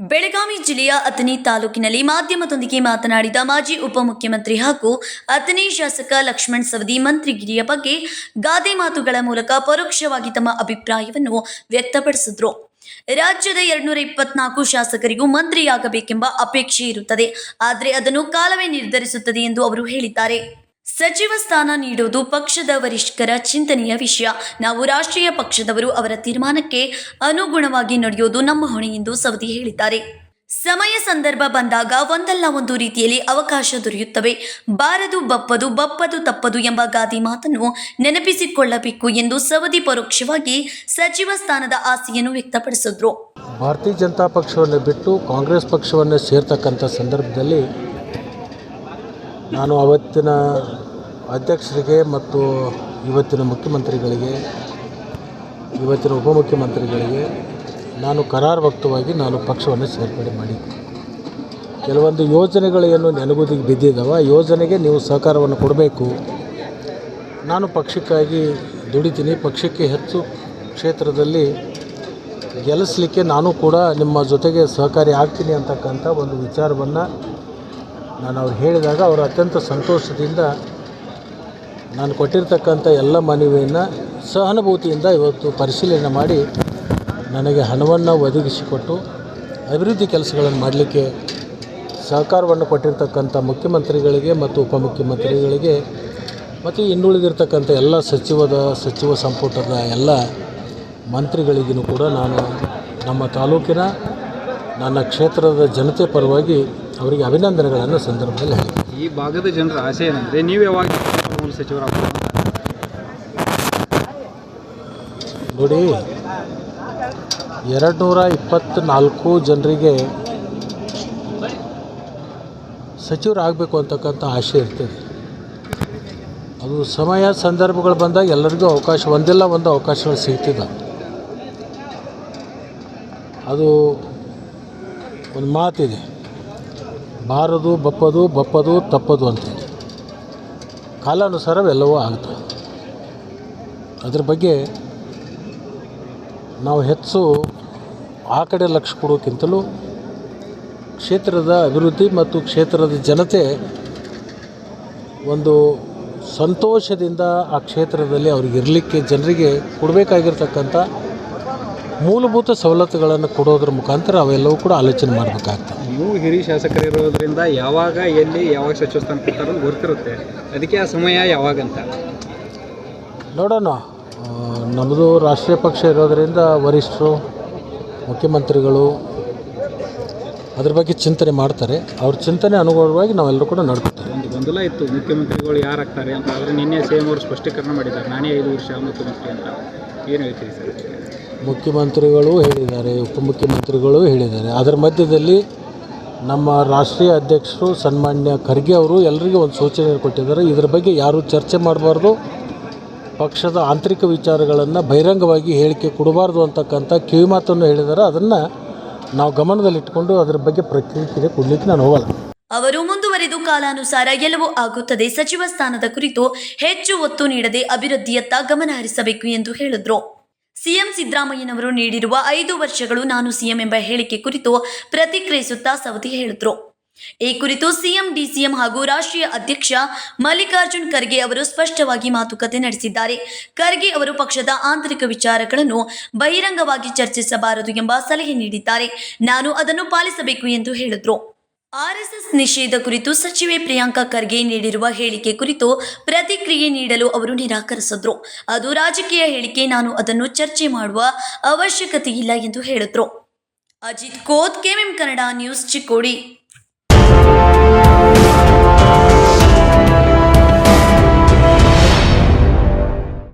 ಬೆಳಗಾವಿ ಜಿಲ್ಲೆಯ ಅಥಣಿ ತಾಲೂಕಿನಲ್ಲಿ ಮಾಧ್ಯಮದೊಂದಿಗೆ ಮಾತನಾಡಿದ ಮಾಜಿ ಉಪಮುಖ್ಯಮಂತ್ರಿ ಹಾಗೂ ಅಥಣಿ ಶಾಸಕ ಲಕ್ಷ್ಮಣ್ ಸವದಿ ಮಂತ್ರಿಗಿರಿಯ ಬಗ್ಗೆ ಗಾದೆ ಮಾತುಗಳ ಮೂಲಕ ಪರೋಕ್ಷವಾಗಿ ತಮ್ಮ ಅಭಿಪ್ರಾಯವನ್ನು ವ್ಯಕ್ತಪಡಿಸಿದ್ರು. ರಾಜ್ಯದ ಎರಡ್ನೂರ ಇಪ್ಪತ್ನಾಲ್ಕು ಶಾಸಕರಿಗೂ ಮಂತ್ರಿಯಾಗಬೇಕೆಂಬ ಅಪೇಕ್ಷೆ ಇರುತ್ತದೆ. ಆದರೆ ಅದನ್ನು ಕಾಲವೇ ನಿರ್ಧರಿಸುತ್ತದೆ ಎಂದು ಅವರು ಹೇಳಿದ್ದಾರೆ. ಸಚಿವ ಸ್ಥಾನ ನೀಡುವುದು ಪಕ್ಷದ ವರಿಷ್ಠರ ಚಿಂತನೆಯ ವಿಷಯ. ನಾವು ರಾಷ್ಟ್ರೀಯ ಪಕ್ಷದವರು ಅವರ ತೀರ್ಮಾನಕ್ಕೆ ಅನುಗುಣವಾಗಿ ನಡೆಯೋದು ನಮ್ಮ ಹೊಣೆ ಎಂದು ಸವದಿ ಹೇಳಿದ್ದಾರೆ. ಸಮಯ ಸಂದರ್ಭ ಬಂದಾಗ ಒಂದಲ್ಲ ಒಂದು ರೀತಿಯಲ್ಲಿ ಅವಕಾಶ ದೊರೆಯುತ್ತವೆ. ಬಾರದು, ಬಪ್ಪದು ಬಪ್ಪದು, ತಪ್ಪದು ಎಂಬ ಗಾದಿ ಮಾತನ್ನು ನೆನಪಿಸಿಕೊಳ್ಳಬೇಕು ಎಂದು ಸವದಿ ಪರೋಕ್ಷವಾಗಿ ಸಚಿವ ಸ್ಥಾನದ ಆಸೆಯನ್ನು ವ್ಯಕ್ತಪಡಿಸಿದ್ರು. ಭಾರತೀಯ ಜನತಾ ಪಕ್ಷವನ್ನು ಬಿಟ್ಟು ಕಾಂಗ್ರೆಸ್ ಪಕ್ಷವನ್ನು ಸೇರ್ತಕ್ಕಂಥ ಸಂದರ್ಭದಲ್ಲಿ ನಾನು ಅವತ್ತಿನ ಅಧ್ಯಕ್ಷರಿಗೆ ಮತ್ತು ಇವತ್ತಿನ ಮುಖ್ಯಮಂತ್ರಿಗಳಿಗೆ, ಇವತ್ತಿನ ಉಪಮುಖ್ಯಮಂತ್ರಿಗಳಿಗೆ ನಾನು ಕರಾರುವಕ್ತವಾಗಿ ನಾನು ಪಕ್ಷವನ್ನು ಸೇರ್ಪಡೆ ಮಾಡಿದ್ದೆ. ಕೆಲವೊಂದು ಯೋಜನೆಗಳು ಏನು ನೆನಗುದಿಗೆ ಬಿದ್ದಿದ್ದಾವೆ ಆ ಯೋಜನೆಗೆ ನೀವು ಸಹಕಾರವನ್ನು ಕೊಡಬೇಕು. ನಾನು ಪಕ್ಷಕ್ಕಾಗಿ ದುಡಿತೀನಿ, ಪಕ್ಷಕ್ಕೆ ಹೆಚ್ಚು ಕ್ಷೇತ್ರದಲ್ಲಿ ಗೆಲ್ಲಿಸಲಿಕ್ಕೆ ನಾನು ಕೂಡ ನಿಮ್ಮ ಜೊತೆಗೆ ಸಹಕಾರಿ ಆಗ್ತೀನಿ ಅಂತಕ್ಕಂಥ ಒಂದು ವಿಚಾರವನ್ನು ನಾನು ಅವ್ರು ಹೇಳಿದಾಗ ಅವರು ಅತ್ಯಂತ ಸಂತೋಷದಿಂದ ನಾನು ಕೊಟ್ಟಿರ್ತಕ್ಕಂಥ ಎಲ್ಲ ಮನವಿಯನ್ನು ಸಹಾನುಭೂತಿಯಿಂದ ಇವತ್ತು ಪರಿಶೀಲನೆ ಮಾಡಿ ನನಗೆ ಹಣವನ್ನು ಒದಗಿಸಿಕೊಟ್ಟು ಅಭಿವೃದ್ಧಿ ಕೆಲಸಗಳನ್ನು ಮಾಡಲಿಕ್ಕೆ ಸಹಕಾರವನ್ನು ಕೊಟ್ಟಿರ್ತಕ್ಕಂಥ ಮುಖ್ಯಮಂತ್ರಿಗಳಿಗೆ ಮತ್ತು ಉಪಮುಖ್ಯಮಂತ್ರಿಗಳಿಗೆ ಮತ್ತು ಇನ್ನುಳಿದಿರ್ತಕ್ಕಂಥ ಎಲ್ಲ ಸಚಿವದ, ಸಚಿವ ಸಂಪುಟದ ಎಲ್ಲ ಮಂತ್ರಿಗಳಿಗೂ ಕೂಡ ನಾನು ನಮ್ಮ ತಾಲೂಕಿನ, ನನ್ನ ಕ್ಷೇತ್ರದ ಜನತೆ ಪರವಾಗಿ ಅವರಿಗೆ ಅಭಿನಂದನೆಗಳನ್ನು ಸಂದರ್ಭದಲ್ಲಿ ಹೇಳಿದೆ ಈ ಭಾಗದ ಜನರ ಆಸೆ ಏನಂದರೆ ನೀವು ಯಾವಾಗ ಸಚಿವರ ನೋಡಿ ಎರಡು ನೂರ ಇಪ್ಪತ್ತ್ನಾಲ್ಕು ಜನರಿಗೆ ಸಚಿವರಾಗಬೇಕು ಅಂತಕ್ಕಂಥ ಆಸೆ ಇರ್ತದೆ. ಅದು ಸಮಯ ಸಂದರ್ಭಗಳು ಬಂದಾಗ ಎಲ್ಲರಿಗೂ ಅವಕಾಶ ಒಂದಿಲ್ಲ ಒಂದು ಅವಕಾಶಗಳು ಸಿಗ್ತಿದ್ದ ಅದು ಒಂದು ಮಾತಿದೆ. ಬಾರದು, ಬಪ್ಪದು ಬಪ್ಪದು, ತಪ್ಪದು ಅಂತೇಳಿ ಕಾಲಾನುಸಾರವೆಲ್ಲವೂ ಆಗುತ್ತೆ ಅದ್ರ ಬಗ್ಗೆ ನಾವು ಹೆಚ್ಚು ಆ ಕಡೆ ಲಕ್ಷ್ಯ ಕೊಡೋಕ್ಕಿಂತಲೂ ಕ್ಷೇತ್ರದ ಅಭಿವೃದ್ಧಿ ಮತ್ತು ಕ್ಷೇತ್ರದ ಜನತೆ ಒಂದು ಸಂತೋಷದಿಂದ ಆ ಕ್ಷೇತ್ರದಲ್ಲಿ ಅವ್ರಿಗೆ ಇರಲಿಕ್ಕೆ, ಜನರಿಗೆ ಕೊಡಬೇಕಾಗಿರ್ತಕ್ಕಂಥ ಮೂಲಭೂತ ಸವಲತ್ತುಗಳನ್ನು ಕೊಡೋದ್ರ ಮುಖಾಂತರ ಅವೆಲ್ಲವೂ ಕೂಡ ಆಲೋಚನೆ ಮಾಡಬೇಕಾಗ್ತದೆ. ನೀವು ಹಿರಿಯ ಶಾಸಕರಿರೋದ್ರಿಂದ ಯಾವಾಗ ಎಲ್ಲಿ ಯಾವಾಗ ಸಚಿವ ಸ್ಥಾನ ಕೊಡ್ತಾರೋ ಗೊತ್ತಿರುತ್ತೆ ಅದಕ್ಕೆ ಆ ಸಮಯ ಯಾವಾಗಂತ? ನೋಡೋಣ. ನಮ್ಮದು ರಾಷ್ಟ್ರೀಯ ಪಕ್ಷ ಇರೋದರಿಂದ ವರಿಷ್ಠರು ಮುಖ್ಯಮಂತ್ರಿಗಳು ಅದ್ರ ಬಗ್ಗೆ ಚಿಂತನೆ ಮಾಡ್ತಾರೆ. ಅವ್ರ ಚಿಂತನೆ ಅನುಗುಣವಾಗಿ ನಾವೆಲ್ಲರೂ ಕೂಡ ನಡ್ಕೊತೀವಿ. ಗೊಂದಲ ಇತ್ತು. ಮುಖ್ಯಮಂತ್ರಿಗಳು ಯಾರಾಗ್ತಾರೆ ಅಂತ ಆದರೆ ನಿನ್ನೆ ಸೇಮ್ ಅವರು ಸ್ಪಷ್ಟೀಕರಣ ಮಾಡಿದ್ದಾರೆ. ನಾನೇ ಐದು ವರ್ಷ ಮುಖ್ಯಮಂತ್ರಿ ಅಂತ. ಏನು ಹೇಳ್ತೀರಿ ಸರ್? ಮುಖ್ಯಮಂತ್ರಿಗಳು ಹೇಳಿದ್ದಾರೆ, ಉಪಮುಖ್ಯಮಂತ್ರಿಗಳು ಹೇಳಿದ್ದಾರೆ. ಅದರ ಮಧ್ಯದಲ್ಲಿ ನಮ್ಮ ರಾಷ್ಟ್ರೀಯ ಅಧ್ಯಕ್ಷರು ಸನ್ಮಾನ್ಯ ಖರ್ಗೆ ಅವರು ಎಲ್ಲರಿಗೂ ಒಂದು ಸೂಚನೆ ಕೊಟ್ಟಿದ್ದಾರೆ. ಇದರ ಬಗ್ಗೆ ಯಾರೂ ಚರ್ಚೆ ಮಾಡಬಾರ್ದು, ಪಕ್ಷದ ಆಂತರಿಕ ವಿಚಾರಗಳನ್ನು ಬಹಿರಂಗವಾಗಿ ಹೇಳಿಕೆ ಕೊಡಬಾರ್ದು ಅಂತಕ್ಕಂಥ ಕಿವಿಮಾತನ್ನು ಹೇಳಿದ್ದಾರೆ. ಅದನ್ನು ನಾವು ಗಮನದಲ್ಲಿಟ್ಕೊಂಡು ಅದರ ಬಗ್ಗೆ ಪ್ರತಿಕ್ರಿಯೆ ಕೊಡಲಿಕ್ಕೆ ನಾನು ಹೋಗಲ್ಲ. ಅವರು ಮುಂದುವರೆದು ಕಾಲಾನುಸಾರ ಎಲ್ಲವೂ ಆಗುತ್ತದೆ. ಸಚಿವ ಸ್ಥಾನದ ಕುರಿತು ಹೆಚ್ಚು ಒತ್ತು ನೀಡದೆ ಅಭಿವೃದ್ಧಿಯತ್ತ ಗಮನ ಹರಿಸಬೇಕು ಎಂದು ಹೇಳಿದ್ರು. ಸಿಎಂ ಸಿದ್ದರಾಮಯ್ಯನವರು ನೀಡಿರುವ ಐದು ವರ್ಷಗಳು ನಾನು ಸಿಎಂ ಎಂಬ ಹೇಳಿಕೆ ಕುರಿತು ಪ್ರತಿಕ್ರಿಯಿಸುತ್ತಾ ಸವದಿ ಹೇಳಿದ್ರು. ಈ ಕುರಿತು ಸಿಎಂ, ಡಿಸಿಎಂ ಹಾಗೂ ರಾಷ್ಟ್ರೀಯ ಅಧ್ಯಕ್ಷ ಮಲ್ಲಿಕಾರ್ಜುನ್ ಖರ್ಗೆ ಅವರು ಸ್ಪಷ್ಟವಾಗಿ ಮಾತುಕತೆ ನಡೆಸಿದ್ದಾರೆ. ಖರ್ಗೆ ಅವರು ಪಕ್ಷದ ಆಂತರಿಕ ವಿಚಾರಗಳನ್ನು ಬಹಿರಂಗವಾಗಿ ಚರ್ಚಿಸಬಾರದು ಎಂಬ ಸಲಹೆ ನೀಡಿದ್ದಾರೆ. ನಾನು ಅದನ್ನು ಪಾಲಿಸಬೇಕು ಎಂದು ಹೇಳಿದ್ರು. ಆರ್ಎಸ್ಎಸ್ ನಿಷೇಧ ಕುರಿತು ಸಚಿವೆ ಪ್ರಿಯಾಂಕಾ ಖರ್ಗೆ ನೀಡಿರುವ ಹೇಳಿಕೆ ಕುರಿತು ಪ್ರತಿಕ್ರಿಯೆ ನೀಡಲು ಅವರು ನಿರಾಕರಿಸಿದ್ರು. ಅದು ರಾಜಕೀಯ ಹೇಳಿಕೆ, ನಾನು ಅದನ್ನು ಚರ್ಚೆ ಮಾಡುವ ಅವಶ್ಯಕತೆ ಇಲ್ಲ ಎಂದು ಹೇಳಿದ್ರು. Ajit Koth K M Kannada news Chikkodi.